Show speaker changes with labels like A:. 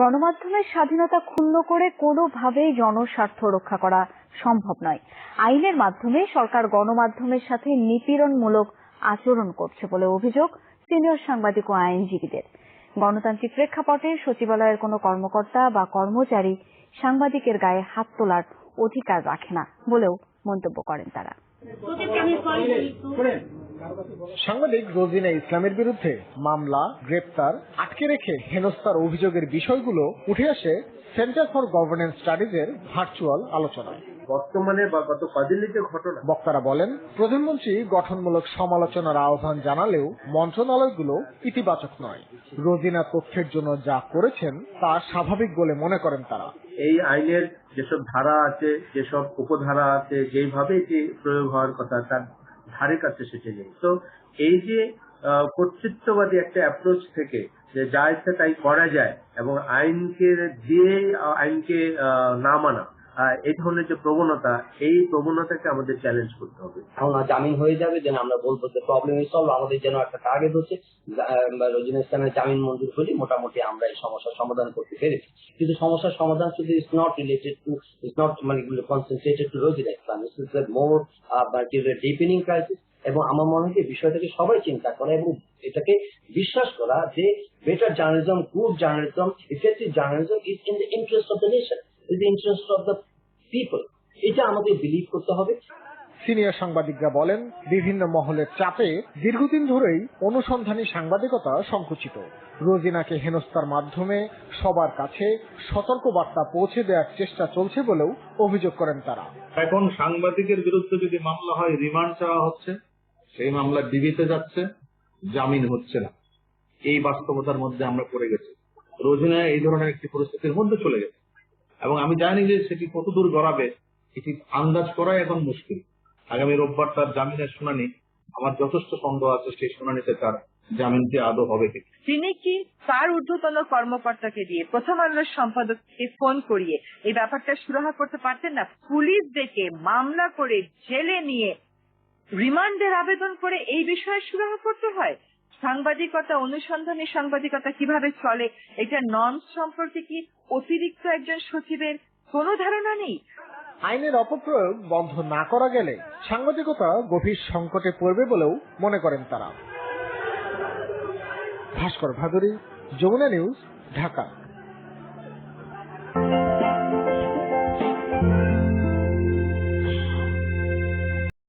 A: গণমাধ্যমের স্বাধীনতা ক্ষুণ্ণ করে কোনোভাবেই জনস্বার্থ রক্ষা করা সম্ভব নয়। আইনের মাধ্যমে সরকার গণমাধ্যমের সাথে নিপীড়নমূলক আচরণ করছে বলে অভিযোগ সিনিয়র সাংবাদিক ও আইনজীবীদের। গণতান্ত্রিক প্রেক্ষাপটে সচিবালয়ের কোনো কর্মকর্তা বা কর্মচারী সাংবাদিকের গায়ে হাত তোলার অধিকার রাখে না বলেও মন্তব্য করেন তারা।
B: সাংবাদিক রোজিনা ইসলামের বিরুদ্ধে মামলা গ্রেপ্তার আটকে রেখে হেনস্থার অভিযোগের বিষয়গুলো উঠে আসে সেন্টার ফর গভর্নেন্স স্টাডিজের ভার্চুয়াল আলোচনায়।
C: বর্তমানে বা গত কদিনের যে ঘটনা।
B: বক্তারা বলেন প্রধানমন্ত্রী গঠনমূলক সমালোচনার আহ্বান জানালেও মন্ত্রণালয়গুলো ইতিবাচক নয়। রোজিনা তথ্যের জন্য যা করেছেন তা স্বাভাবিক বলে মনে করেন তারা।
C: এই আইনের যেসব ধারা আছে যেসব উপধারা আছে যেইভাবে এটি প্রয়োগ হওয়ার কথা তার ধারে কাছে সেটি নেই। তো এই যে কর্তৃত্ববাদী একটা অ্যাপ্রোচ থেকে যে যা তাই করা যায় এবং আইনকে দিয়ে আইনকে না মানা এই ধরনের যে প্রবণতা, এই প্রবণতাকে আমাদের চ্যালেঞ্জ করতে হবে।
D: এখন জামিন হয়ে যাবে যেন আমরা বলব যে প্রবলেম সলভ আমাদের যেন একটা টার্গেট হচ্ছে রোজিনা ইসলামের জামিন মঞ্জুর হলে মোটামুটি আমরা এই সমস্যার সমাধান করতে পেরেছি। কিন্তু সমস্যার সমাধান শুধু is not related to is not মানে concentrated to Rozina Islam is more deepening crisis এবং আমার মনে হয় যে বিষয়টাকে সবাই চিন্তা করে এবং এটাকে বিশ্বাস করা যে better journalism good journalism effective journalism is in the interest of the nation is the interest of the people এটা আমাদের বিলিভ করতে হবে।
B: সিনিয়র সাংবাদিকরা বলেন বিভিন্ন মহলের চাপে দীর্ঘদিন ধরেই অনুসন্ধানী সাংবাদিকতা সংকুচিত। রোজিনাকে হেনস্থার মাধ্যমে সবার কাছে সতর্ক বার্তা পৌঁছে দেওয়ার চেষ্টা চলছে বলেও অভিযোগ করেন তারা।
E: এখন সাংবাদিকের বিরুদ্ধে যদি মামলা হয় রিমান্ড চাওয়া হচ্ছে। সেই মামলা ডিবিতে যাচ্ছে জামিন হচ্ছে না। এই বাস্তবতার মধ্যে আমরা পড়ে গেছি। রোজিনা এই ধরনের একটি পরিস্থিতির মধ্যে চলে গেছে। এবং আমি জানি যে সেটি কতদূর গড়াবে, এটি আন্দাজ করাই এখন মুশকিল। আগামী রোববার তার জামিনের শুনানি, আমার যথেষ্ট সন্দেহ আছে সেই শুনানিতে তার জামিনটি আদৌ হবে কি।
F: তিনি কি তার ঊর্ধ্বতন কর্মকর্তাকে দিয়ে প্রথম আলোর সম্পাদককে ফোন করিয়ে এই ব্যাপারটা সুরাহা করতে পারতেন না? পুলিশ ডেকে মামলা করে জেলে নিয়ে রিমান্ডের আবেদন করে এই বিষয়ে সুরাহা করতে হয়? সাংবাদিকতা, অনুসন্ধানী সাংবাদিকতা কীভাবে চলে, এটা নর্ম সম্পর্কে কি অতিরিক্ত একজন সচিবের কোনো ধারণা নেই?
B: আইনের অপপ্রয়োগ বন্ধ না করা গেলে সাংবাদিকতা গভীর সংকটে পড়বে বলেও মনে করেন তারা। ভাস্কর ভাদুরী, যমুনা নিউজ, ঢাকা।